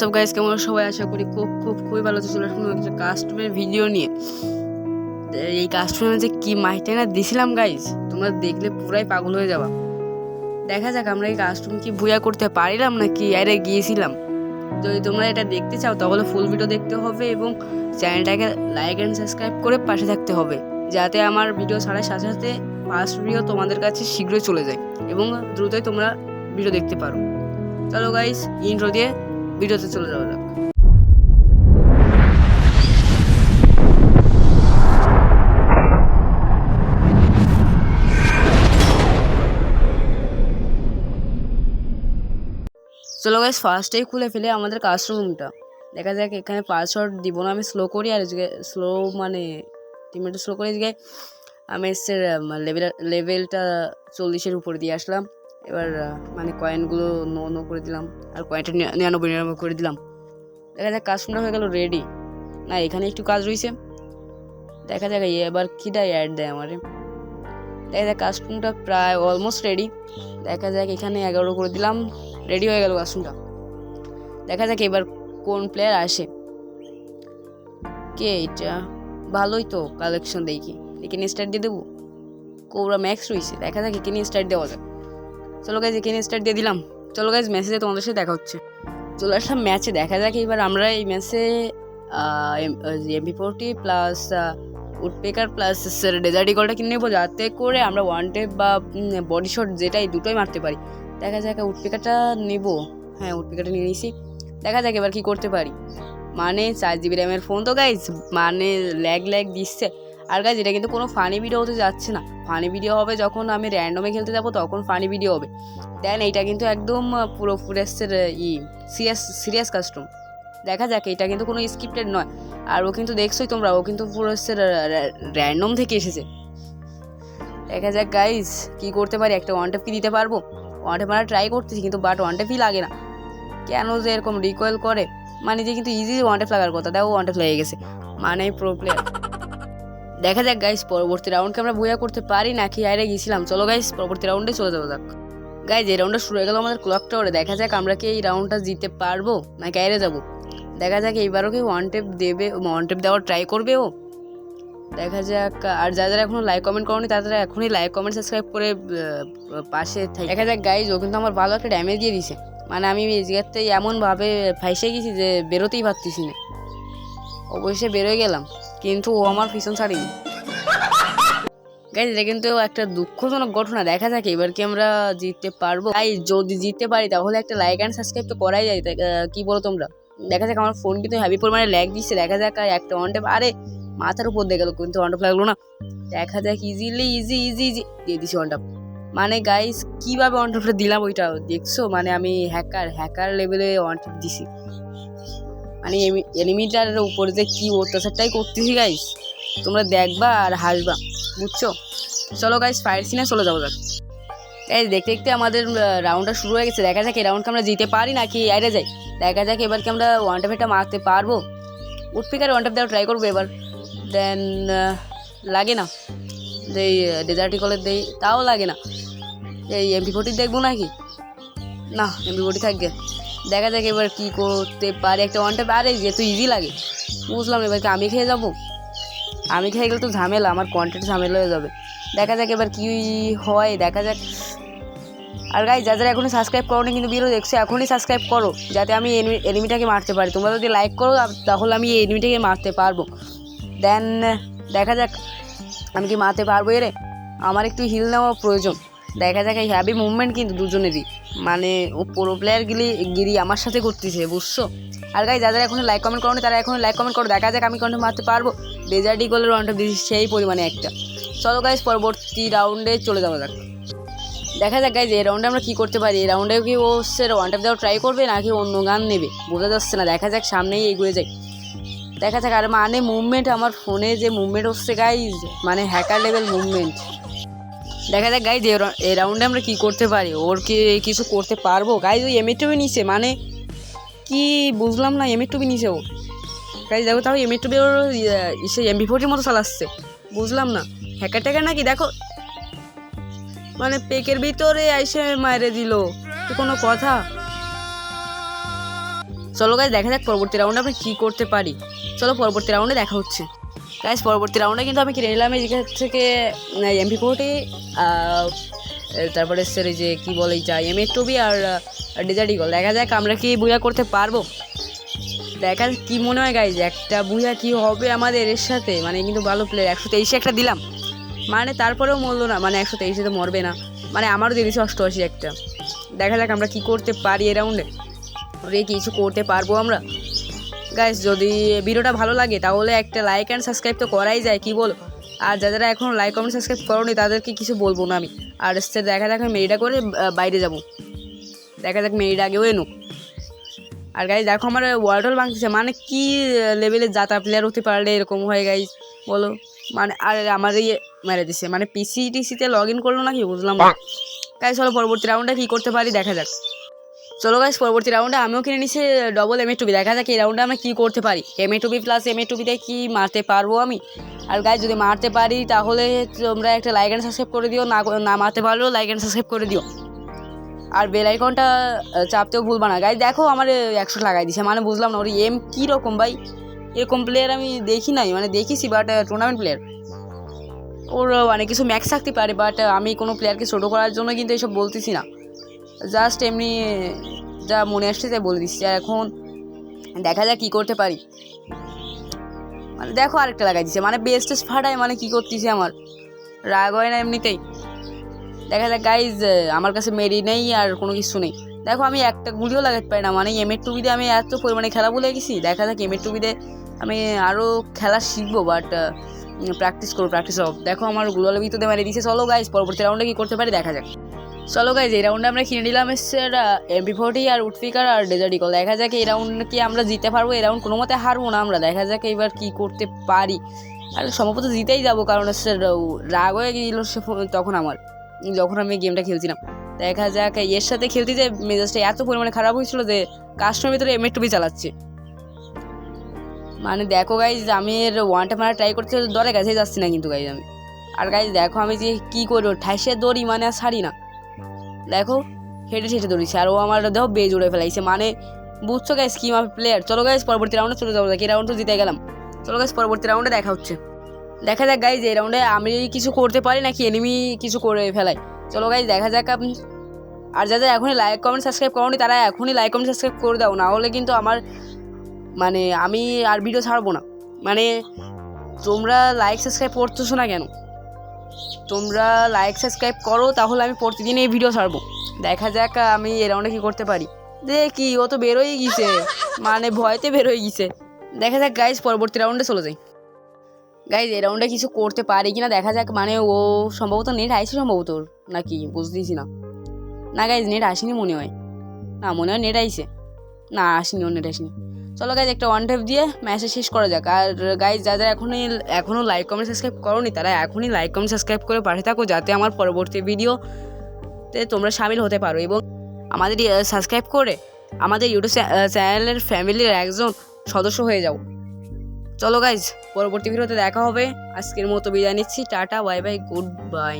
সব গাইজ কেমন সবাই আশা করি খুব খুব, খুবই ভালো আছে। চলে আসুন কাস্টমের ভিডিও নিয়ে। এই কাস্টমার যে কি মাইটা না দিছিলাম গাইজ তোমরা দেখলে পুরাই পাগল হয়ে যাবা। দেখা যাক আমরা এই কাস্টম কি ভুয়া করতে পারিলাম নাকি আরে গিয়েছিলাম। যদি তোমরা এটা দেখতে চাও, তাহলে ফুল ভিডিও দেখতে হবে এবং চ্যানেলটাকে লাইক অ্যান্ড সাবস্ক্রাইব করে পাশে থাকতে হবে, যাতে আমার ভিডিও ছাড়ার সাথে সাথে ফার্স্ট ভিডিও তোমাদের কাছে শীঘ্রই চলে যায় এবং দ্রুতই তোমরা ভিডিও দেখতে পারো। চলো গাইস ইন্ট্রো দিয়ে ভিডিওতে চলে যাওয়া যাক। চলো গাইস ফার্স্টেই খুলে ফেলে আমাদের কাস্টরুমটা দেখা যাক এখানে পাসওয়ার্ড দিব না, আমি স্লো করি আর স্লো মানে টিমেটা স্লো করে। আমি এসছে লেভেল লেভেলটা চল্লিশের উপরে দিয়ে আসলাম। এবার মানে কয়েনগুলো নো নো করে দিলাম। আর কয়েনটা নিরানব্বই নিরানব্বই করে দিলাম। দেখা যাক কাস্টমার হয়ে গেল রেডি না, এখানে একটু কাজ রয়েছে দেখা যাক এবার কীটা অ্যাড দেয় আমারে। দেখা যাক কাস্টমটা প্রায় অলমোস্ট রেডি দেখা যাক, এখানে এগারো করে দিলাম। রেডি হয়ে গেল কাস্টমটা দেখা যাক, এবার কোন প্লেয়ার আসে। কে এটা? ভালোই তো কালেকশন দেখি। এখানে স্টার্ট দিয়ে দেবো। কোবরা ম্যাক্স রয়েছে দেখা যাক এখানে স্টার্ট দেওয়া যাক। চলো গাইজ এখানে স্টার্ট দিয়ে দিলাম। চলো গাইজ মেসেজে তোমাদের সাথে দেখা হচ্ছে। চলে আসলাম ম্যাচে দেখা যাক এবার আমরা এই ম্যাচে MP forty plus woodpecker plus desert ইগলটা কিনে নেব। যাতে করে আমরা ওয়ান টেপ বা বডি শট যেটাই, দুটোই মারতে পারি। দেখা যাক উডপেকারটা নেব। হ্যাঁ উডপেকারটা নিয়ে নিয়েছি। দেখা যাক এবার কী করতে পারি। মানে চার জিবি র্যামের ফোন তো গাইজ মানে ল্যাগ ল্যাগ দিচ্ছে। আর গাইজ এটা কিন্তু কোনো ফানি ভিডিও হতে যাচ্ছে না। ফানি ভিডিও হবে যখন আমি র্যান্ডমে খেলতে যাব, তখন ফানি ভিডিও হবে। দেন এইটা কিন্তু একদম পুরো ফুরেস্টের ই সিরিয়াস সিরিয়াস কাস্টম দেখা যাক, এটা কিন্তু কোনো স্ক্রিপ্টেড নয়। আর ও কিন্তু দেখছোই তোমরা, ও কিন্তু ফুরেস্টের র্যান্ডম থেকে এসেছে। দেখা যাক গাইজ কি করতে পারি? একটা ওয়ান কি দিতে পারব? ওয়ান টেপ মারা ট্রাই করতেছি, কিন্তু বাট ওয়ান টেপই লাগে না। কেন যে এরকম রিকোয়েল করে? মানে যে কিন্তু ইজি ওয়ান টেপ লাগার কথা। দেখো ওয়ান টেপ লেগে গেছে। মানে প্রো প্লেয়ার দেখা যাক গাইস পরবর্তী রাউন্ডকে আমরা বইয়া করতে পারি নাকি আরে গেছিলাম চলো গাইস পরবর্তী রাউন্ডে চলে যাব যাক। গাইজ এই রাউন্ডটা শুরু হয়ে গেল আমাদের ক্লক টাওয়ারে দেখা যাক আমরা কি এই রাউন্ডটা জিততে পারব নাকি আইরে যাব। দেখা যাক, এইবারও কি ওয়ান টেপ দেবে ওয়ান টেপ দেওয়ার ট্রাই করবে ও। দেখা যাক, আর যারা যারা এখনও লাইক কমেন্ট করনি, তারা এখনই লাইক কমেন্ট সাবস্ক্রাইব করে পাশে থাকে দেখা যাক গাইজ ও কিন্তু আমার ভালো একটা ড্যামেজ দিয়ে দিছে। মানে আমি এমনভাবে ফাইসে গেছি যে বেরোতেই পারতেছি না। অবশ্যই বেরোয় গেলাম। কিন্তু ও আমার পিছন ছাড়িনি। গাইজ এটা কিন্তু একটা দুঃখজনক ঘটনা। দেখা যাক এবার কি আমরা জিততে পারব। তাই যদি জিততে পারি, তাহলে একটা লাইক অ্যান্ড সাবস্ক্রাইব তো করাই যায়। কি বলো তোমরা? দেখা যাক, আমার ফোন কিন্তু হ্যাভি পরিমাণে ল্যাগ দিচ্ছে। দেখা যাক, আর একটা ওয়ান টেপ আরে, মাথার উপর দিয়ে গেল, কিন্তু ওয়ান টেপ লাগল না। দেখা যাক ইজিলি ইজি ইজি ইজি দিয়ে দিছি ওয়ান টেপ মানে গাইস কীভাবে ওয়ান টেপটা দিলাম ওইটা? দেখছ? মানে আমি হ্যাকার হ্যাকার লেভেলে ওয়ান টেপ দিছি। মানে এনিমিটার উপরে যে কী অত্যাচারটাই করতেছি গাইস তোমরা দেখবা আর হাসবা, বুঝছ? চলো গাইস ফায়ার সিনে চলে যাব যাক গাইস দেখতে দেখতে আমাদের রাউন্ডটা শুরু হয়ে গেছে। দেখা যাক এই রাউন্ডকে আমরা জিতে পারি নাকি আইরে যাই দেখা যাক এবার কি আমরা ওয়ান টেপটা মারতে পারব। উঠপিকার ওয়ান টেপ দেওয়া ট্রাই করব এবার। দেন লাগে না। এই ডেজার্টি কলের দেই তাও লাগে না। এই এমপি ফোর্টি দেখব নাকি? না এমপি ফোর্টি থাকবে। দেখা যাক এবার কি করতে পারে। একটা ওয়ান টেপ আরে যেহেতু ইজি লাগে। বুঝলাম এবার কি আমি খেয়ে যাব? আমি খেয়ে গেলে তো ঝামেলা, আমার কন্টেন্ট ঝামেলা হয়ে যাবে। দেখা যাক এবার কী হয়, দেখা যাক। আর গাই যা যারা এখনই সাবস্ক্রাইব করো কিন্তু ভিডিও দেখছ, এখনই সাবস্ক্রাইব করো, যাতে আমি এনিমিটাকে মারতে পারি। তোমরা যদি লাইক করো তাহলে আমি এই এনিমিটাকে মারতে পারব। দেন দেখা যাক আমি কি মারতে পারব এরে। আমার একটু হিল নেওয়া প্রয়োজন। দেখা যাক এই হ্যাভি মুভমেন্ট কিন্তু দুজনেরই। মানে ও প্রো প্লেয়ার গিলি, গিরি আমার সাথে করতেছে বুঝছ? আর গাই যারা এখন লাইক কমেন্ট করো তারা এখন লাইক কমেন্ট করো, দেখা যাক আমি কন্টেন্ট মারতে পারব। ডেজার্টি গোলের রাউন্ডটা দিয়েছি, সেই পরিমাণে একটা। চলো গাইজ পরবর্তী রাউন্ডে চলে যাওয়া যাক। দেখা যাক গাইজ এই রাউন্ডে আমরা কী করতে পারি? এই রাউন্ডে কি ও সে ওয়ান দেওয়া ট্রাই করবে, নাকি অন্য গান নেবে? বোঝা যাচ্ছে না, দেখা যাক সামনেই এগিয়ে যাই। দেখা যাক, আর মানে মুভমেন্ট আমার ফোনে যে মুভমেন্ট হচ্ছে গাইজ মানে হ্যাকার লেভেল মুভমেন্ট দেখা যাক গাইজ এই রাউন্ডে আমরা কি করতে পারি? ওর কি কিছু করতে পারব? গাইজ ওই এম টুবি নিছে মানে কি বুঝলাম না এম টুবি নিছে ও। গাইজ দেখো তাও এম টুবি ওর ইসে এমবি ফোর্টির মতো চালাচ্ছে বুঝলাম না। হ্যাকার ট্যাকার নাকি? দেখো। মানে পেকের ভিতরে এসে মারে দিল। কোনো কথা? চলো গাইজ দেখা যাক পরবর্তী রাউন্ডে আমরা কী করতে পারি। চলো পরবর্তী রাউন্ডে দেখা হচ্ছে। গাইজ পরবর্তী রাউন্ডে কিন্তু আমি কিনে নিলাম। এদিকে থেকে এমপি ফোর্টি তারপরে স্যার এই যে কী বলে এইটা এম এর টুবি আর ডেজার্ট ইগল দেখা যাক আমরা কি বুঝা করতে পারব। দেখা কী মনে হয় গাইজ একটা বুঝা কি হবে আমাদের এর সাথে। মানে কিন্তু ভালো প্লেয়ার একশো তেইশে একটা দিলাম। মানে তারপরেও মরলো না। মানে একশো তেইশে তো মরবে না। মানে আমারও দিয়ে দিয়েছে অষ্টআশি একটা। দেখা যাক আমরা কি করতে পারি এ। রাউন্ডে ওরে কিছু করতে পারব আমরা? গাইস যদি ভিডিওটা ভালো লাগে তাহলে একটা লাইক অ্যান্ড সাবস্ক্রাইব তো করাই যায় কি বলো? আর যারা এখনও লাইক কমেন্ট সাবস্ক্রাইব করোনি তাদেরকে কিছু বলব না আমি। আর সে দেখা যাক মেরিটা করে বাইরে যাব। দেখা যাক মেরিটা আগেও এনো আর গাইজ দেখো আমার ওয়ার্ল্ড ভাঙতেছে। মানে কি লেভেলের জাতা প্লেয়ার হতে পারলে এরকম হয় গাইজ বলো। মানে আর আমার ইয়ে মেরে দিছে। মানে পিসি টিসিতে লগ ইন করল নাকি বুঝলাম গাইজ চলো পরবর্তী রাউন্ডে কী করতে পারি দেখা যাক। চলো গাইস পরবর্তী রাউন্ডে আমিও কিনে নিছি ডবল এম টুবি দেখা যাক এই রাউন্ডে আমরা কী করতে পারি। M A two B plus M A টুবিতে কি মারতে পারব আমি? আর গাইজ যদি মারতে পারি, তাহলে তোমরা একটা লাইক অ্যান্ড সাবস্ক্রাইব করে দিও, না না মারতে পারলেও লাইক অ্যান্ড সাবস্ক্রাইব করে দিও। আর বেল আইকনটা চাপতেও ভুলবা না। গাইজ দেখো আমার একশো লাগাই দিছে মানে বুঝলাম না, ওর এম কী রকম ভাই? এরকম প্লেয়ার আমি দেখি নাই মানে দেখেছি বাট টুর্নামেন্ট প্লেয়ার ওর, অনেক কিছু ম্যাক্স থাকতে পারে বাট আমি কোনো প্লেয়ারকে ছোটো করার জন্য কিন্তু এইসব বলতেছি না। জাস্ট এমনি যা মনে আসছে তাই বলে দিচ্ছি। আর এখন দেখা যাক কী করতে পারি। মানে দেখো আরেকটা লাগাই দিছে মানে বেস্ট ফাটায় মানে কী করতেছি আমার? রাগ হয় না এমনিতেই। দেখা যাক গাইজ আমার কাছে মেরি নেই আর কোনো কিছু নেই। দেখো, আমি একটা গুলিও লাগাতে পারি না। মানে এম এর টুবিতে আমি এত পরিমাণে খেলা বলে গেছি। দেখা যাক এম এর টুবিতে আমি আরও খেলা শিখব বাট প্র্যাকটিস করব প্র্যাকটিস হোক দেখো, আমারগুলোর ভিতরে মেরে দিছে চলো গাইজ পরবর্তী রাউন্ডে কী করতে পারি? দেখা যাক। চলো গাইজ এই রাউন্ডে আমরা কিনে নিলাম এসছে এমপি ফোর্টি আর উডপিকার আর ডেজার্ট ইকল দেখা যাক এই রাউন্ড কি আমরা জিতে পারব। এই রাউন্ড কোনো মতে হারবো না আমরা। দেখা যাক এবার কি করতে পারি। আর সম্ভবত জিতেই যাব, কারণ হচ্ছে রাগ হয়ে গিয়েছিল সে তখন আমার। যখন আমি গেমটা খেলছিলাম। দেখা যাক এর সাথে খেলতে যে মেজাজটা এত পরিমাণে খারাপ হয়েছিল যে কাস্টমের ভিতরে এম টুপি চালাচ্ছে। মানে দেখো গাইজ আমি এর ওয়ানটা মারা ট্রাই করতে দরে কাছে যাচ্ছি না কিন্তু গাইজ আমি। আর গাইজ দেখো আমি যে কী করব ঠাইসে দড়ি মানে আর ছাড়ি না। দেখো, হেঁটে হেঁটে দৌড়িছে। আর ও আমার দেখো বেজ উড়ে ফেলাইছে। মানে বুঝছ গাইজ কি আমার প্লেয়ার চলো গাইজ পরবর্তী রাউন্ডে চলে যাব। এই রাউন্ড তো জিতে গেলাম। চলো গাইস পরবর্তী রাউন্ডে দেখা হচ্ছে। দেখা যাক গাইজ এই রাউন্ডে আমি কিছু করতে পারি নাকি এনিমি কিছু করে ফেলাই চলো গাইজ দেখা যাক আপনি আর যাদের এখনই লাইক কমেন্ট সাবস্ক্রাইব করোনি, তারা এখনই লাইক কমেন্ট সাবস্ক্রাইব করে দাও। না হলে কিন্তু আমার মানে আমি আর ভিডিও ছাড়বো না। মানে তোমরা লাইক সাবস্ক্রাইব করতেছো না কেন? তোমরা লাইক সাবস্ক্রাইব করো, তাহলে আমি প্রতিদিন এই ভিডিও ছাড়বো। দেখা যাক আমি এ রাউন্ডে কী করতে পারি। দেখি ও তো বেরোই গেছে। মানে ভয়তে বেরোয় গেছে। দেখা যাক গাইজ পরবর্তী রাউন্ডে চলে যাই। গাইজ এই রাউন্ডে কিছু করতে পারি কিনা, দেখা যাক মানে ও সম্ভবত নেট আইসি সম্ভবত নাকি? বুঝতেছি না। না গাইজ নেট আসেনি মনে হয়। না, মনে হয় নেট আইসে না আসেনি ও নেট আসেনি চলো গাইজ একটা ওয়ান টাইপ দিয়ে ম্যাচে শেষ করা যাক। আর গাইজ যারা এখনই, এখনও লাইক কমেন্ট সাবস্ক্রাইব করোনি, তারা এখনই লাইক কমেন্ট সাবস্ক্রাইব করে পাঠিয়ে থাকো, যাতে আমার পরবর্তী ভিডিওতে তোমরা সামিল হতে পারো। এবং আমাদের সাবস্ক্রাইব করে আমাদের ইউটিউব চ্যানেলের ফ্যামিলির একজন সদস্য হয়ে যাও। চলো গাইজ পরবর্তী ভিডিওতে দেখা হবে। আজকের মতো বিদায় নিচ্ছি। Tata bye bye goodbye